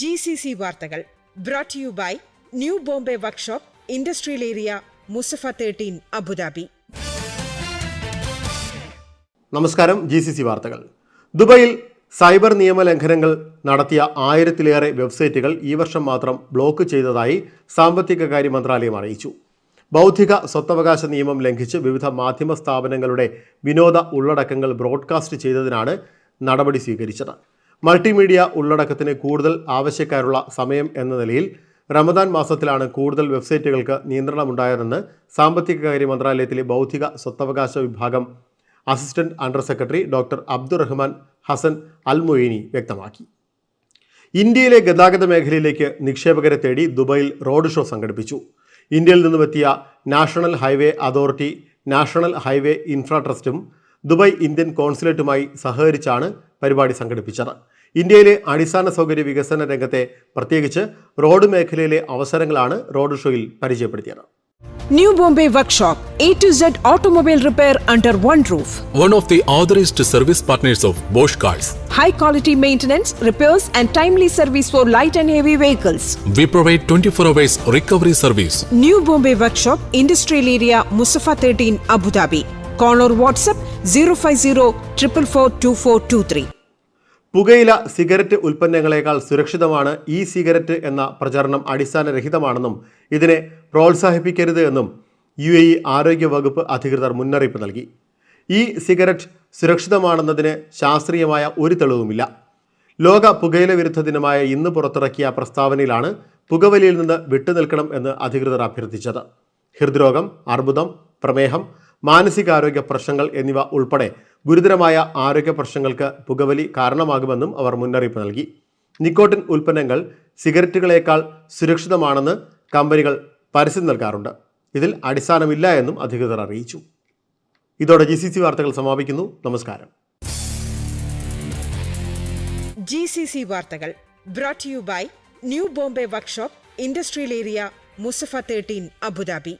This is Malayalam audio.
ജി സി സി വാർത്തകൾ brought you by New Bombay workshop industrial area Musaffah thirteen Abu Dhabi നമസ്കാരം ജി സി സി വാർത്തകൾ. ദുബായിൽ സൈബർ നിയമ ലംഘനങ്ങൾ നടത്തിയ ആയിരത്തിലേറെ വെബ്സൈറ്റുകൾ ഈ വർഷം മാത്രം ബ്ലോക്ക് ചെയ്തതായി സാമ്പത്തിക കാര്യ മന്ത്രാലയം അറിയിച്ചു. ബൗദ്ധിക സ്വത്തവകാശ നിയമം ലംഘിച്ച് വിവിധ മാധ്യമ സ്ഥാപനങ്ങളുടെ വിനോദ ഉള്ളടക്കങ്ങൾ ബ്രോഡ്കാസ്റ്റ് ചെയ്തതിനാണ് നടപടി സ്വീകരിച്ചത്. മൾട്ടിമീഡിയ ഉള്ളടക്കത്തിന് കൂടുതൽ ആവശ്യക്കാരുള്ള സമയം എന്ന നിലയിൽ റമദാൻ മാസത്തിലാണ് കൂടുതൽ വെബ്സൈറ്റുകൾക്ക് നിയന്ത്രണമുണ്ടായതെന്ന് സാമ്പത്തിക കാര്യ മന്ത്രാലയത്തിലെ ബൗദ്ധിക സ്വത്തവകാശ വിഭാഗം assistant under secretary doctor Abdulrahman Hassan Almoaini വ്യക്തമാക്കി. ഇന്ത്യയിലെ ഗതാഗത മേഖലയിലേക്ക് നിക്ഷേപകരെ തേടി ദുബായിൽ റോഡ് ഷോ സംഘടിപ്പിച്ചു. ഇന്ത്യയിൽ നിന്നുമെത്തിയ national highway authority national highway infra ട്രസ്റ്റും Dubai Indian കോൺസുലേറ്റുമായി സഹകരിച്ചാണ് പരിപാടി സംഘടിപ്പിച്ചത് ഇന്ത്യയിലെ അടിസ്ഥാന സൗകര്യ വികസന രംഗത്തെ പ്രത്യേകിച്ച് റോഡ് മേഖലയിലെ അവസരങ്ങളാണ് റോഡ് ഷോയിൽ പരിചയപ്പെടുത്തിയത് New Bombay Workshop, A to Z automobile repair under one roof. one of the authorized service partners of Bosch Cars. high quality maintenance, repairs, and timely service for light and heavy vehicles. We provide 24 hours recovery service. New Bombay Workshop, Industrial Area, Musafa 13, Abu Dhabi. Call or WhatsApp 050 444 പുകയില സിഗരറ്റ് ഉൽപ്പന്നങ്ങളെക്കാൾ സുരക്ഷിതമാണ് ഇ സിഗരറ്റ് എന്ന പ്രചരണം അടിസ്ഥാനരഹിതമാണെന്നും ഇതിനെ പ്രോത്സാഹിപ്പിക്കരുത് എന്നും യു എ ഇ ആരോഗ്യ വകുപ്പ് അധികൃതർ മുന്നറിയിപ്പ് നൽകി. ഇ സിഗരറ്റ് സുരക്ഷിതമാണെന്നതിന് ശാസ്ത്രീയമായ ഒരു തെളിവുമില്ല. ലോക പുകയില വിരുദ്ധ ദിനമായ ഇന്ന് പുറത്തിറക്കിയ പ്രസ്താവനയിലാണ് പുകവലിയിൽ നിന്ന് വിട്ടുനിൽക്കണം എന്ന് അധികൃതർ അഭ്യർത്ഥിച്ചത്. ഹൃദ്രോഗം അർബുദം പ്രമേഹം മാനസികാരോഗ്യ പ്രശ്നങ്ങൾ എന്നിവ ഉൾപ്പെടെ ഗുരുതരമായ ആരോഗ്യ പ്രശ്നങ്ങൾക്ക് പുകവലി കാരണമാകുമെന്നും അവർ മുന്നറിയിപ്പ് നൽകി. നിക്കോട്ടിൻ ഉൽപ്പന്നങ്ങൾ സിഗരറ്റുകളേക്കാൾ സുരക്ഷിതമാണെന്ന് കമ്പനികൾ പരസ്യം നൽകാറുണ്ട്. ഇതിൽ അടിസ്ഥാനമില്ല എന്നും അധികൃതർ അറിയിച്ചു. ഇതോടെ ജി സി സി വാർത്തകൾ സമാപിക്കുന്നു. നമസ്കാരം. ജി സി സി വാർത്തകൾ brought you by New Bombay workshop industrial area Musaffah thirteen Abu Dhabi.